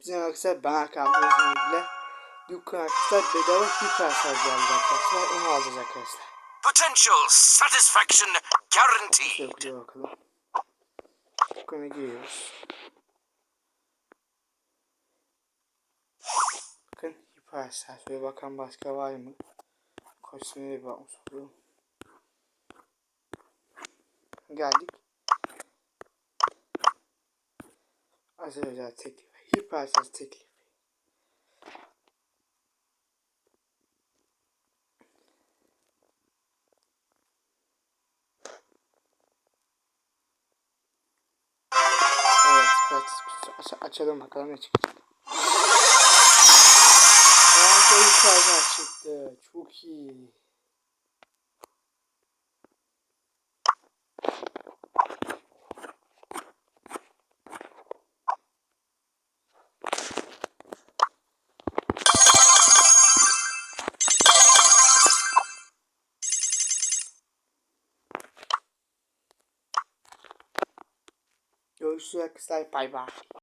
Hepsine arkadaşlar ben izniyle. Dükkan arkadaşlar bedava hiper şarj geldi arkadaşlar. Onu alacağız arkadaşlar. Potential satisfaction guaranteed. Şöyle bakalım. Dükkana giriyoruz. Bakın hiper şarj. Şöyle bakan başka var mı? Kostümüne bir bakmış oluyorum. Geldik. Az özel teklif. Hiper şarj teklif. Evet, evet. Aç açalım bakalım ne çıkacak. Harika yukarıdan çıktı. Çok iyi. 就是说，再拜拜。